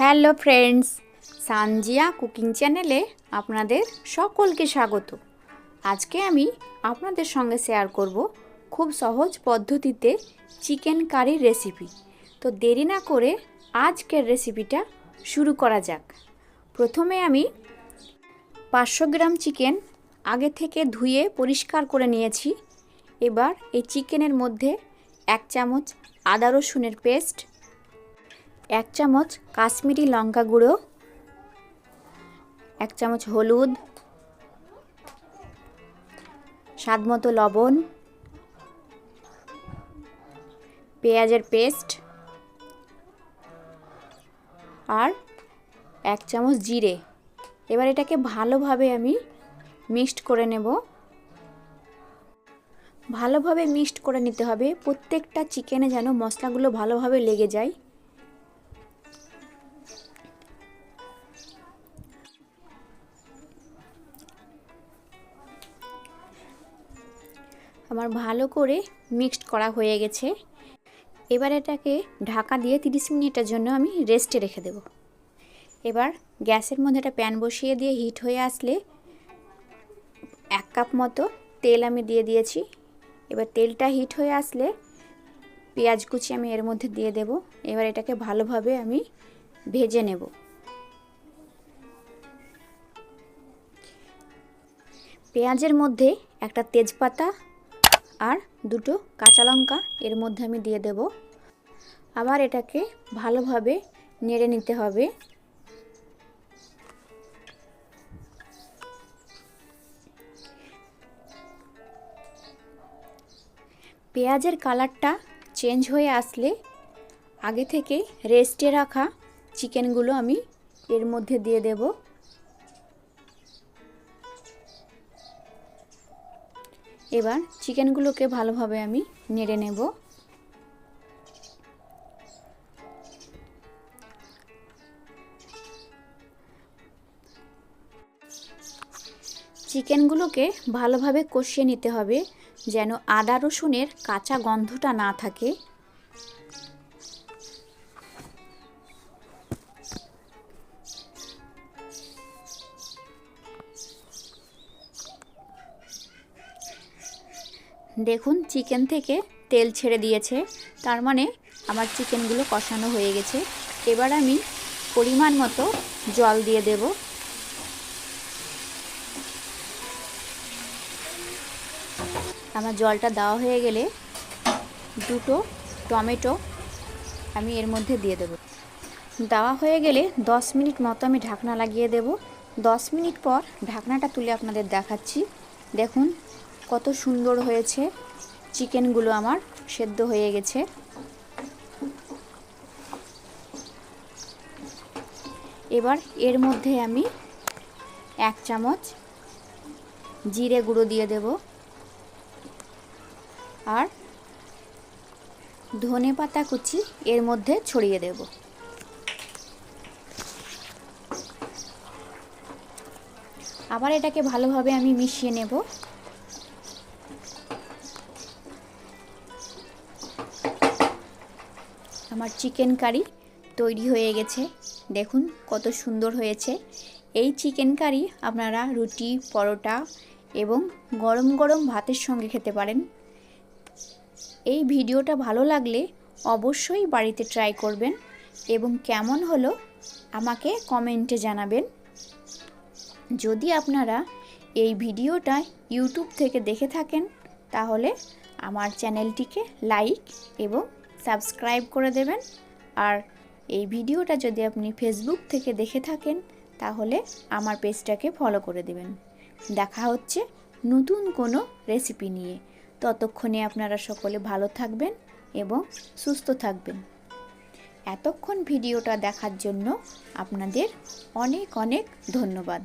Hello friends, Sanjia cooking চ্যানেলে আপনাদের সকলকে স্বাগত। আজকে আমি আপনাদের সঙ্গে শেয়ার করব খুব সহজ পদ্ধতিতে চিকেন কারির রেসিপি। তো দেরি না করে আজকের রেসিপিটা শুরু করা যাক। প্রথমে আমি পাঁচশো গ্রাম চিকেন আগে থেকে ধুয়ে পরিষ্কার করে নিয়েছি। এবার এই চিকেনের মধ্যে এক চামচ আদা রসুনের পেস্ট এক চামচ কাশ্মীরি লঙ্কা গুঁড়ো, এক চামচ হলুদ, স্বাদ মতো লবণ, পেঁয়াজের পেস্ট আর এক চামচ জিরে। এবার এটাকে ভালোভাবে আমি মিক্সড করে নেব। ভালোভাবে মিক্সড করে নিতে হবে। প্রত্যেকটা চিকেনে যেন মশলাগুলো ভালোভাবে লেগে যায়। আমার ভালো করে মিক্সড করা হয়ে গেছে। এবার এটাকে ঢাকা দিয়ে তিরিশ মিনিটের জন্য আমি রেস্টে রেখে দেব। এবার গ্যাসের মধ্যে একটা প্যান বসিয়ে দিয়ে হিট হয়ে আসলে এক কাপ মতো তেল আমি দিয়ে দিয়েছি। এবার তেলটা হিট হয়ে আসলে পেঁয়াজ কুচি আমি এর মধ্যে দিয়ে দেব। এবার এটাকে ভালোভাবে আমি ভেজে নেব। পেঁয়াজের মধ্যে একটা তেজপাতা আর দুটো কাঁচা লঙ্কা এর মধ্যে আমি দিয়ে দেব। আবার এটাকে ভালোভাবে নেড়ে নিতে হবে। পেঁয়াজের কালারটা চেঞ্জ হয়ে আসলে আগে থেকে রেস্টে রাখা চিকেনগুলো আমি এর মধ্যে দিয়ে দেব। এবার চিকেনগুলোকে ভালোভাবে আমি নেড়ে নেব। চিকেনগুলোকে ভালোভাবে কষিয়ে নিতে হবে যেন আদা রসুনের কাঁচা গন্ধটা না থাকে। দেখুন চিকেন থেকে তেল ছেড়ে দিয়েছে। তার মানে আমার চিকেনগুলো কষানো হয়ে গেছে। এবার আমি পরিমাণ মতো জল দিয়ে দেব। আমার জলটা দেওয়া হয়ে গেলে দুটো টমেটো আমি এর মধ্যে দিয়ে দেব। দেওয়া হয়ে গেলে 10 মিনিট মতো আমি ঢাকনা লাগিয়ে দেব। 10 মিনিট পর ঢাকনাটা তুলে আপনাদের দেখাচ্ছি। দেখুন কত সুন্দর হয়েছে। চিকেনগুলো আমার সেদ্ধ হয়ে গেছে। এবার এর মধ্যে আমি এক চামচ জিরে গুঁড়ো দিয়ে দেব। আর ধনে পাতা কুচি এর মধ্যে ছড়িয়ে দেব। আবার এটাকে ভালোভাবে আমি মিশিয়ে নেব। আমার চিকেন কারি তৈরি হয়ে গেছে। দেখুন কত সুন্দর হয়েছে। এই চিকেন কারি আপনারা রুটি, পরোটা এবং গরম গরম ভাতের সঙ্গে খেতে পারেন। এই ভিডিওটা ভালো লাগলে অবশ্যই বাড়িতে ট্রাই করবেন এবং কেমন হলো আমাকে কমেন্টে জানাবেন। যদি আপনারা এই ভিডিওটা ইউটিউব থেকে দেখে থাকেন, তাহলে আমার চ্যানেলটিকে লাইক এবং সাবস্ক্রাইব করে দেবেন। আর এই ভিডিওটা যদি আপনি ফেসবুক থেকে দেখে থাকেন, তাহলে আমার পেজটাকে ফলো করে দেবেন। দেখা হচ্ছে নতুন কোনো রেসিপি নিয়ে। ততক্ষণে আপনারা সকলে ভালো থাকবেন এবং সুস্থ থাকবেন। এতক্ষণ ভিডিওটা দেখার জন্য আপনাদের অনেক অনেক ধন্যবাদ।